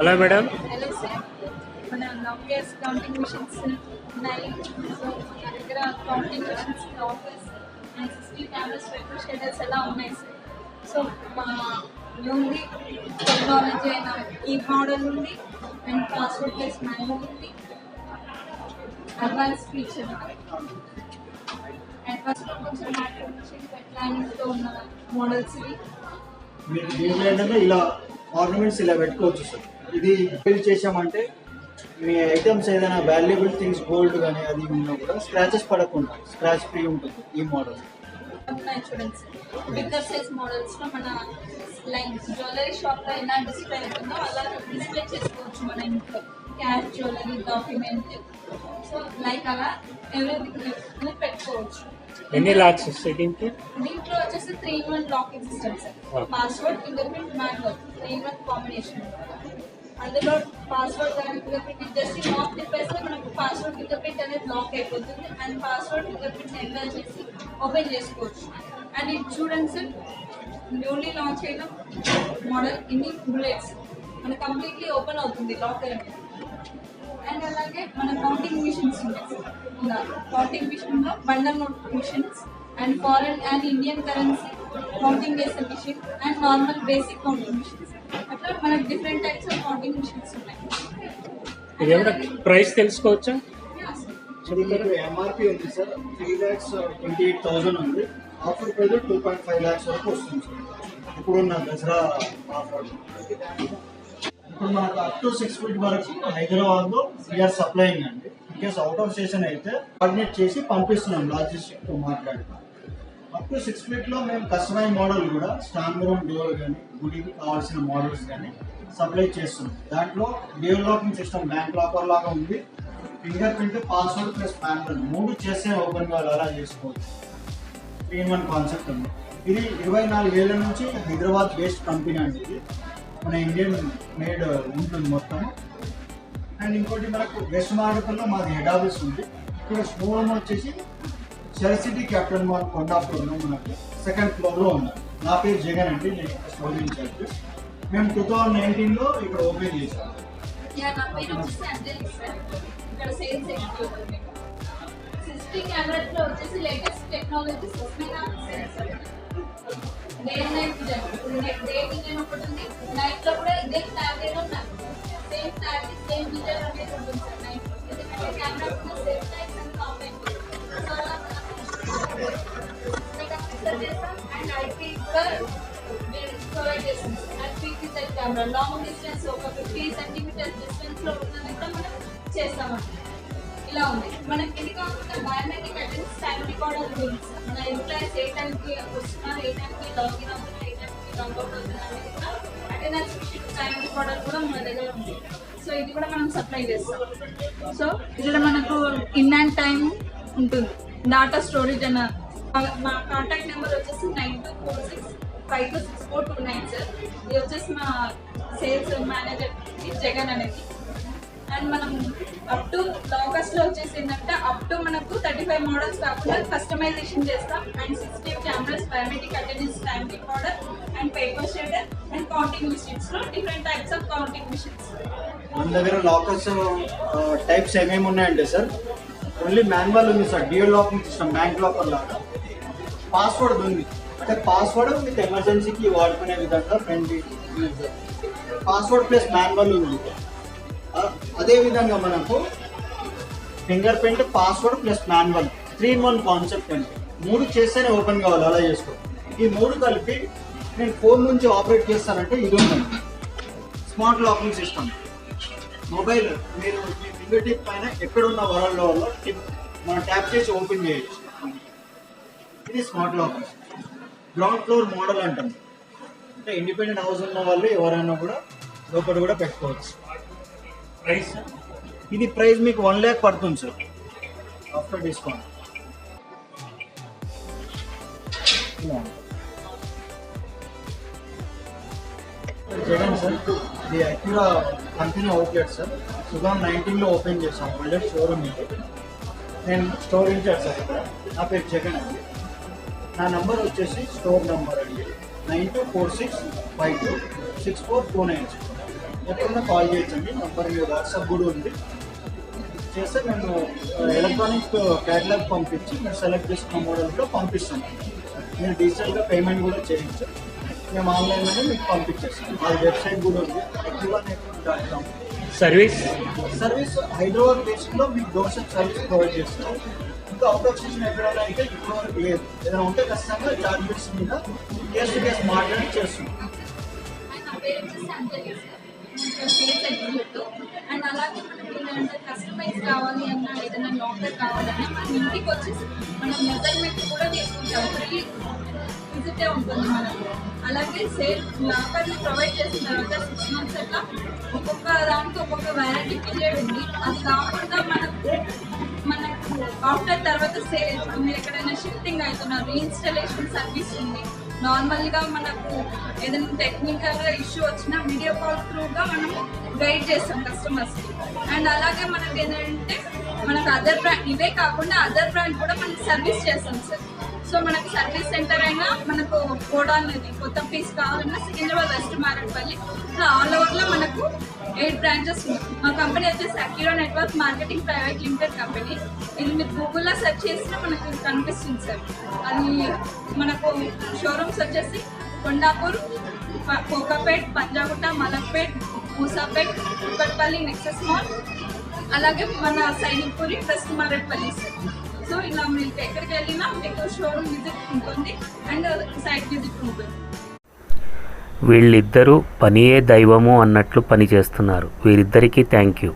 Hello madam hello sir మన lockers counting machines ఉన్నాయి so మన దగ్గర counting machines and CCTV cameras ఎలా ఉన్నాయి సార్ సో మా నుండి టెక్నాలజీ అయిన ఈ మోడల్ ఉంది అండ్ పాస్వర్డ్ ప్లస్ మాన్యువల్ ఉంది అడ్వాన్స్ ఫీచర్ అడ్వాన్స్ కొంచెం ప్లానింగ్తో ఉన్న మోడల్స్ ఇలా ఆర్నమెంట్స్ ఇలా పెట్టుకోవచ్చు సార్ ఇది బిల్ చేసామంటే మీ ఐటమ్స్ ఏదైనా వాల్యుబుల్ థింగ్స్ గోల్డ్ కానీ అది ఉన్నా కూడా స్క్రాచెస్ పడకుండా స్క్రాచ్ ఫ్రీ ఉంటుంది ఈ మోడల్ బిగ్గర్ సైజ్ మోడల్స్లో మన లైక్ జ్యువెలరీ షాప్లో ఎలా డిస్ప్లే అలా డిస్ప్లే చేసుకోవచ్చు మన ఇంట్లో. Cash jewellery document so like అలా పెట్టుకోవచ్చు. ఎన్ని లాక్స్ వస్తాయి దీనికి? దీంట్లో వచ్చేసి three in one locking system sir. Password fingerprint manual three in one combination అందులో పాస్వర్డ్ కానీ ఫింగర్ ప్రింట్ జస్ట్ లాక్ తిప్పేస్తే మనకు పాస్వర్డ్ ఫింగర్ ప్రింట్ అనేది లాక్ అయిపోతుంది. And password fingerprint enter చేసి ఓపెన్ చేసుకోవచ్చు. అండ్ ఇది చూడండి సార్ న్యూలీ లాంచ్ అయిన మోడల్ ఇన్ని బుల్లెట్స్ మన కంప్లీట్లీ ఓపెన్ అవుతుంది లాక్ అనేది అండ్ అలాగే మన కౌంటింగ్ మిషన్స్ ఉన్నాయి కౌంటింగ్ మిషన్లో bundle note machines and foreign and Indian currency counting చేసే machine and normal basic counting machines అట్లా మనకు different types of counting machines ఉన్నాయి ఇది ఏమైనా ప్రైస్ తెలుసుకోవచ్చా? మీకు ఎంఆర్పి ఉంది sir three lakhs twenty eight thousand ఉంది. Offer price two point five lakhs వరకు వస్తుంది సార్ ఇప్పుడున్న దసరా ఆఫర్ ఇప్పుడు మనకు అప్ టు సిక్స్ ఫీట్ వరకు హైదరాబాద్లో వీఆర్ సప్లైయింగ్ అండి. In case out of station అయితే కోఆర్డినేట్ చేసి పంపిస్తున్నాం లాజిస్టిక్తో మాట్లాడి అప్ టు సిక్స్ ఫీట్లో మేము కస్టమైజ్ మోడల్ కూడా స్ట్రాంగ్ రూమ్ డోర్ కానీ గుడికి కావాల్సిన మోడల్స్ కానీ సప్లై చేస్తున్నాం. దాంట్లో dual locking system bank locker లాగా ఉంది. ఫింగర్ ప్రింట్ పాస్వర్డ్ ప్లస్ ప్యాన్ మూడు చేసే ఓపెన్ కావాలి అలా చేసుకోవచ్చు. త్రీ వన్ కాన్సెప్ట్ ఉంది. ఇది ఇరవై నాలుగు ఏళ్ళ నుంచి హైదరాబాద్ బేస్డ్ కంపెనీ అండి ఇది. మన ఇండియన్ మేడ్ ఉంటుంది మొత్తం. అండ్ ఇంకోటి మనకు వెస్ట్ మార్కెట్లో మాది హెడ్ ఆఫీస్ ఉంది. ఇక్కడ షోరూమ్ వచ్చేసి సిటీ క్యాప్టెన్ మాల్ కొండాపూర్లో మనకు సెకండ్ ఫ్లోర్లో ఉంది నా పేరు జగన్ అండి నేను స్టోర్ ఇన్ఛార్జ్ మేము టూ థౌజండ్ నైన్టీన్లో ఇక్కడ ఓపెన్ చేసాం నైట్లో కూడా ఇదే కెమెరా. లాంగ్ డిస్టెన్స్ ఒక ఫిఫ్టీ సెంటీమీటర్స్ డిస్టెన్స్లో ఉన్నది కూడా మనం చేస్తామండి. ఇలా ఉంది. మనకి ఇది కాకుండా బయోమెట్రిక్ అటెండెన్స్ టైం రికార్డర్ ఉంది. మన ఎంప్లాయీస్ ఏ టైంకి వస్తున్నారు ఏ టైంకి లాగిన్ అవుతున్నారు ఏ టైంకి లాగౌట్ అవుతున్నారు అనేది కూడా అటెండెన్స్ టైం రికార్డర్ కూడా మన దగ్గర ఉంది. సో ఇది కూడా మనం సప్లై చేస్తాం. సో ఇక్కడ మనకు ఇన్ అండ్ టైం ఉంటుంది. డాటా స్టోరేజ్ అన్న మా కాంటాక్ట్ నెంబర్ వచ్చేసి nine two four six five two six four two nine sir. ఇది వచ్చేసి మా సేల్స్ మేనేజర్ జగన్ అనేది. అండ్ మనం అప్ టు లాకర్స్ వచ్చేసి ఏంటంటే అప్ టు మనకు థర్టీ ఫైవ్ మోడల్స్ కాకుండా కస్టమైజేషన్ చేస్తాం. And sixty cameras biometric attendance time powder and paper shredder and counting మిషన్స్లో different types of counting machines మన దగ్గర లాకర్స్ టైప్స్ ఏమేమి ఉన్నాయంటే సార్ ఓన్లీ మాన్యువల్ ఉంది sir. Dual locking system bank locker లాగా. Password ఉంది. అంటే పాస్వర్డ్ మీకు ఎమర్జెన్సీకి వాడుకునే విధంగా ఫ్రెండ్ పాస్వర్డ్ ప్లస్ మాన్యువల్ ఉంది. అదేవిధంగా మనకు fingerprint password plus manual three in one concept అండి. మూడు చేస్తేనే ఓపెన్ కావాలి. అలా చేసుకో. ఈ మూడు కలిపి నేను ఫోన్ నుంచి ఆపరేట్ చేస్తానంటే ఇది ఉందండి. స్మార్ట్ లాకింగ్ సిస్టమ్ మొబైల్ మీరు మీ ఫింగర్ టిప్ పైన ఎక్కడున్న వరల్డ్ వల్ల టిప్ మనం ట్యాప్ చేసి ఓపెన్ చేయొచ్చు. ఇది smart locking ground floor model అంటాం. అంటే ఇండిపెండెంట్ హౌస్ ఉన్న వాళ్ళు ఎవరైనా కూడా లోపల కూడా పెట్టుకోవచ్చు. ప్రైస్ ఇది ప్రైస్ మీకు వన్ ల్యాక్ పడుతుంది sir. After discount Jagan sir. ఇది Accura company outlet sir. Thousand నైన్టీన్లో ఓపెన్ చేసాం అవుట్లెట్ షోరూమ్ ఇది. నేను స్టోర్ ఇన్ఛార్జ్ సార్. నా పేరు జగన్ అండి. నా నంబర్ వచ్చేసి స్టోర్ నంబర్ అండి. Nine two four six five two six four two nine ఎప్పుడైనా కాల్ చేయొచ్చండి. నంబర్ మీ వాట్సాప్ కూడా ఉంది. చేస్తే మేము ఎలక్ట్రానిక్ క్యాటలాగ్ పంపించి మీరు సెలెక్ట్ చేసుకున్న మోడల్తో పంపిస్తాం. మీరు డిజిటల్గా పేమెంట్ కూడా చేయొచ్చు మేము ఆన్లైన్లోనే మీకు పంపించేస్తాం. మా వెబ్సైట్ కూడా ఉంది. Dot com service service Hyderabad బేస్లో మీకు డోర్ సర్వీస్ ప్రొవైడ్ చేస్తాం. ఇంకా అవుట్ ఆఫ్ స్టేషన్ ఎక్కడైనా అయితే ఇప్పుడు వరకు లేదు. ఏదైనా ఉంటే ఖచ్చితంగా చార్జెస్ మీద కేస్ టు మాట్లాడి అండ్ అలాగే మనకి ఏంటంటే కస్టమైజ్ కావాలి అన్నా ఏదైనా లాకర్ కావాలన్నా మనం ఇంటికి వచ్చేసి మనం మెజర్మెంట్ కూడా తీసుకుంటాం. ఫ్రీ విజిటే ఉంటుంది మనకు. అలాగే సేల్ లాకర్ని ప్రొవైడ్ చేసిన తర్వాత సిక్స్ మంత్స్ అట్లా ఒక్కొక్క దానికి ఒక్కొక్క వెరైటీ పీరియడ్ ఉంది. అది కాకుండా మనకు మన ఆఫ్టర్ తర్వాత సేల్ మీరు ఎక్కడైనా షిఫ్టింగ్ అవుతున్నారు రీఇన్స్టలేషన్ సర్వీస్ ఉంది. నార్మల్గా మనకు ఏదైనా టెక్నికల్గా ఇష్యూ వచ్చినా వీడియో కాల్ త్రూగా మనం గైడ్ చేస్తాం కస్టమర్స్కి అండ్ అలాగే మనకి ఏంటంటే మనకు అదర్ బ్రాండ్ ఇవే కాకుండా అదర్ బ్రాండ్ కూడా మనకి సర్వీస్ చేస్తాం సార్ సో మనకి సర్వీస్ సెంటర్ అయినా మనకు గోడాన్ అనేది కొత్త పీస్ కావాలన్నా సికింద్రాబాద్ వెస్ట్ మారేట్పల్లి ఇట్లా ఆల్ ఓవర్లో మనకు ఎయిట్ బ్రాంచెస్ ఉన్నాయి. మా కంపెనీ వచ్చేసి Accuro network marketing private limited company. ఇది మీరు గూగుల్లో సెర్చ్ చేసినా మనకు కనిపిస్తుంది సార్. అది మనకు షోరూమ్స్ వచ్చేసి కొండాపూర్ కోకాపేట్ పంజాగుట్ట మలక్పేట్ మూసాపేట్ కుక్కట్పల్లి నెక్సెస్ మాల్ అలాగే మన Sainikpuri west Marredpally sir. So ఇలా మీకు ఎక్కడికి వెళ్ళినా మీకు షోరూమ్ విజిట్ ఉంటుంది అండ్ సైట్ విజిట్ ఉంటుంది. వీళ్ళిద్దరూ పనియే దైవము అన్నట్లు పనిచేస్తున్నారు. వీరిద్దరికీ థ్యాంక్ యూ